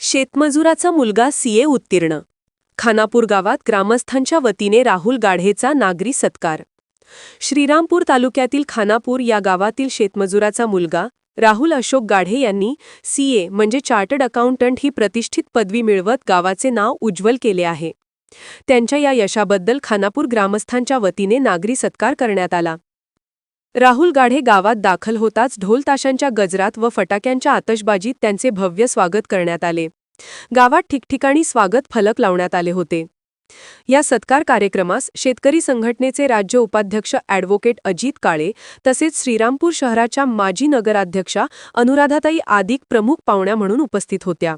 शेतमजुराचा मुलगा सीए उत्तीर्ण. खानापूर गावात ग्रामस्थांच्या वतीने राहुल गाढेचा नागरी सत्कार. श्रीरामपूर तालुक्यातील खानापूर या गावातील शेतमजुराचा मुलगा राहुल अशोक गाढे यांनी सीए म्हणजे चार्टर्ड अकाउंटंट ही प्रतिष्ठित पदवी मिळवत गावाचे नाव उज्ज्वल केले आहे. त्यांच्या या यशाबद्दल खानापूर ग्रामस्थांच्या वतीने नागरी सत्कार करण्यात आला. राहुल गाढे गावात दाखल होताच ढोलताशांच्या गजरात व फटाक्यांच्या आतषबाजीत त्यांचे भव्य स्वागत करण्यात आले. गावात ठिकठिकाणी स्वागत फलक लावण्यात आले होते. या सत्कार कार्यक्रमास शेतकरी संघटनेचे राज्य उपाध्यक्ष ॲडव्होकेट अजित काळे तसेच श्रीरामपूर शहराच्या माजी नगराध्यक्षा अनुराधाताई आदिक प्रमुख पाहुण्या म्हणून उपस्थित होत्या.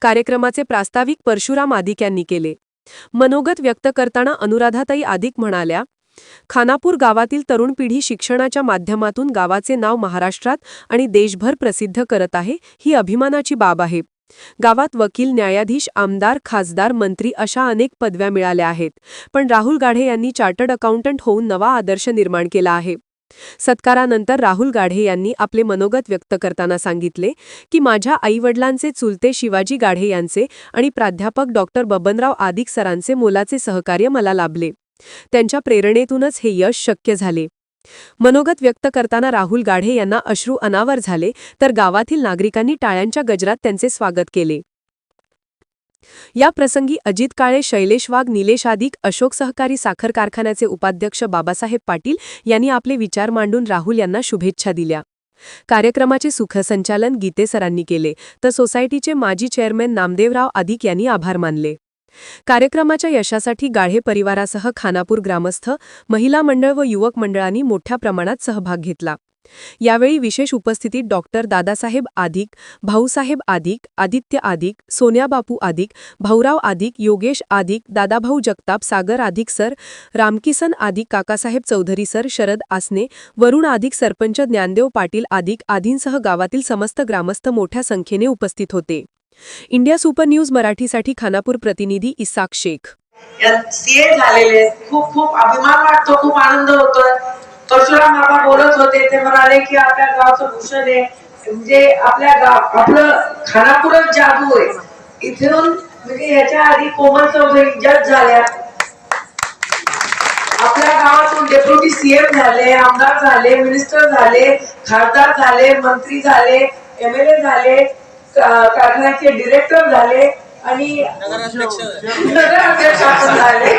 कार्यक्रमाचे प्रास्ताविक परशुराम आदिक यांनी केले. मनोगत व्यक्त करताना अनुराधाताई आदिक म्हणाल्या खानापूर गावातील तरुण पिढी शिक्षणाच्या माध्यमातून गावाचे नाव महाराष्ट्रात आणि देशभर प्रसिद्ध करत आहे ही अभिमानाची बाब आहे. गावात वकील न्यायाधीश आमदार खासदार मंत्री अशा अनेक पदव्या मिळाल्या आहेत पण राहुल गाढे यांनी चार्टर्ड अकाउंटंट होऊन नवा आदर्श निर्माण केला आहे. सत्कारानंतर राहुल गाढे यांनी आपले मनोगत व्यक्त करताना सांगितले की माझ्या आईवडिलांचे चुलते शिवाजी गाढे यांचे आणि प्राध्यापक डॉक्टर बबनराव आदिक सरांचे मोलाचे सहकार्य मला लाभले. त्यांच्या प्रेरणेतूनच हे यश शक्य झाले. मनोगत व्यक्त करताना राहुल गाढे यांना अश्रू अनावर झाले तर गावातील नागरिकांनी टाळ्यांच्या गजरात त्यांचे स्वागत केले. या प्रसंगी अजित काळे शैलेश वाघ निलेश आदिक अशोक सहकारी साखर कारखान्याचे उपाध्यक्ष बाबासाहेब पाटील यांनी आपले विचार मांडून राहुल यांना शुभेच्छा दिल्या. कार्यक्रमाचे सुखसंचालन गीते सरांनी केले तर सोसायटीचे माजी चेअरमॅन नामदेवराव आदिक यांनी आभार मानले. कार्यक्रमाच्या यशासाठी गाढे परिवारासह खानापूर ग्रामस्थ महिला मंडळ व युवक मंडळांनी मोठ्या प्रमाणात सहभाग घेतला. यावेळी विशेष उपस्थितीत डॉक्टर दादासाहेब आदिक भाऊसाहेब आदिक आदित्य आदिक सोन्याबापू आदिक भाऊराव आदिक योगेश आदिक दादाभाऊ जगताप सागर आदिक सर रामकिसन आदिक काकासाहेब चौधरी सर शरद आसने वरुण आदिक सरपंच ज्ञानदेव पाटील आदिक आदींसह गावातील समस्त ग्रामस्थ मोठ्या संख्येने उपस्थित होते. इंडिया सुपर न्यूज मराठीसाठी खानापूर प्रतिनिधी इसाक शेख. सीए झालेले खूप खूप अभिमान वाटतो खूप आनंद होतोय. परशुराम बाबा बोलत होते ते म्हणाले की आपल्या गावचं भूषण आहे. म्हणजे आपल्या गाव आपलं खानापूरच जादू आहे. इथून म्हणजे ह्याच्या आधी कोमल चौधरी जज झाल्या. आपल्या गावातून डेप्युटी सीएम झाले आमदार झाले मिनिस्टर झाले खासदार झाले मंत्री झाले एमएलए झाले. कारखान्याचे डिरेक्टर झाले आणि नगराध्यक्ष झाले.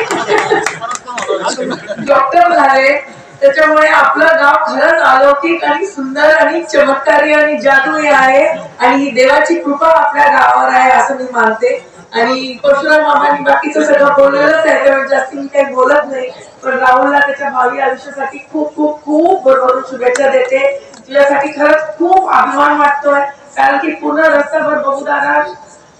डॉक्टर झाले. त्याच्यामुळे आपलं गाव खरंच अलौकिक आणि सुंदर आणि चमत्कारी आणि जादुई आहे आणि ही देवाची कृपा आपल्या गावावर आहे असं मी मानते. आणि परशुराम मामांनी बाकीचं सगळं बोललेलंच आहे त्यामुळे जास्त मी काही बोलत नाही. पण राहुलला त्याच्या भावी आयुष्यासाठी खूप खूप खूप भरभरून शुभेच्छा देते. तुझ्यासाठी खरंच खूप अभिमान वाटतोय. कारण की पूर्ण रस्त्याभर बघू दादा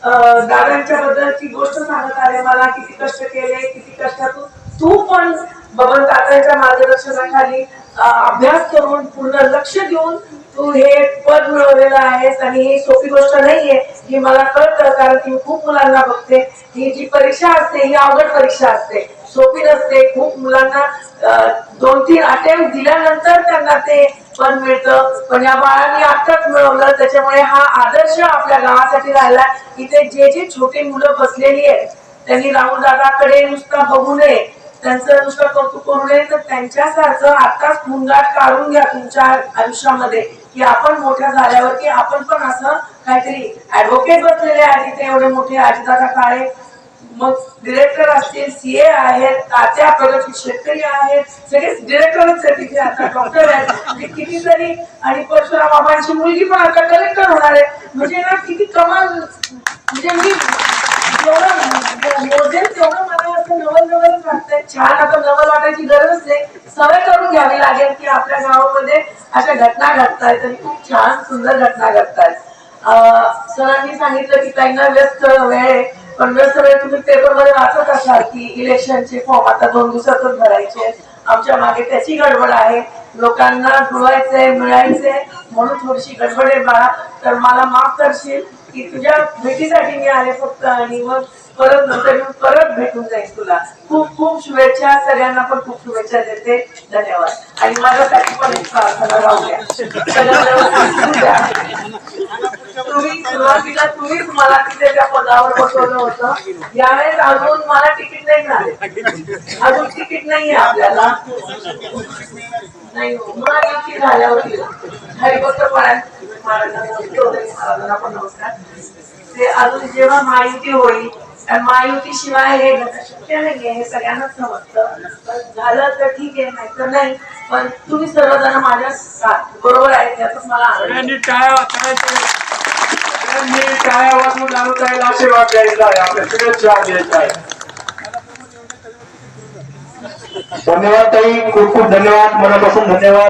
दादांच्या बद्दलची गोष्ट सांगत आले मला किती कष्ट केले किती कष्टातून. तू पण बबन काकांच्या मार्गदर्शनाखाली अभ्यास करून पूर्ण लक्ष देऊन तू हे पद मिळवलेलं आहेस आणि ही सोपी गोष्ट नाहीये ही मला कळतं. कारण की खूप मुलांना बघते. ही जी परीक्षा असते ही अवघड परीक्षा असते. सोपी नसते. खूप मुलांना दोन तीन अटेम्प्ट दिल्यानंतर त्यांना ते पण मिळतं. पण या बाळांनी आत्ताच मिळवलं. त्याच्यामुळे हा आदर्श आपल्या गावासाठी राहिला. इथे जे जे छोटी मुलं बसलेली आहेत त्यांनी राहुल दादाकडे नुसता बघू नये त्यांचं नुसतं कौतुक करू नये तर त्यांच्यासारखं आताच मुंगाट काढून घ्या तुमच्या आयुष्यामध्ये की आपण मोठ्या झाल्यावर की आपण पण असं काहीतरी ऍडव्होकेट बसलेले आहेत. इथे एवढे मोठे अजितदादा काळे मग डिरेक्टर असतील सीए आहेत तात्या प्रगती शेतकरी आहेत सगळे डिरेक्टरच आहेत तिथे आता डॉक्टर आहेत. म्हणजे कितीतरी आणि परशुराम बाबांची मुलगी पण आता कलेक्टर होणार आहे. म्हणजे ना किती कमाल म्हणजे मी जेवढं मोजेल तेवढं मला असं नवल नवलच वाटतंय. छान आता नवल वाटायची गरज नाही. सवय करून घ्यावी लागेल की आपल्या गावामध्ये अशा घटना घडतायत आणि खूप छान सुंदर घटना घडतायत. सरांनी सांगितलं की ताईंना व्यस्त वेळ आहे पण व्यस्त वेळ तुम्ही पेपरमध्ये वाचत असाल की इलेक्शनचे फॉर्म आता दोन दिवसातच भरायचे आमच्या मागे त्याची गडबड आहे. लोकांना जुळायचंय मिळायचंय. म्हणून थोडीशी गडबड आहे बाळा. तर मला माफ करशील की तुझ्या भेटीसाठी मी आले फक्त आणि मग परत नंतर येऊन परत भेटून जाईल तुला. खूप खूप शुभेच्छा. सगळ्यांना पण खूप शुभेच्छा देते. धन्यवाद. आणि माझ्यासाठी पण एक प्रार्थना राहू द्या. सुरुवातीला तुम्हीच मला तिथे त्या पदावर बसवलं होतं. यावेळेस अजून मला तिकीट नाही मिळाले. अजून तिकीट नाहीये आपल्याला. नाही हो. झाल्यावरती झाल्यावर हरिभक्त महाराजांना पण नमस्कार. ते अजून जेव्हा माहिती होईल आणि महायुती शिवाय हे शक्य नाहीये हे सगळ्यांनाच समजतं. पण झालं तर ठीक आहे नाही तर नाही. पण तुम्ही सर्वजण माझ्या बरोबर आहे. याचाच मला आनंद आहे. सगळ्यांनी टाळ्या वाजवायच्या सगळ्यांनी टाळ्या वाजवून अनुताईला आशीर्वाद द्यायचा आहे. आपल्या शुभेच्छा द्यायचा आहे. धन्यवाद ताई. खूप खूप धन्यवाद. मनापासून धन्यवाद.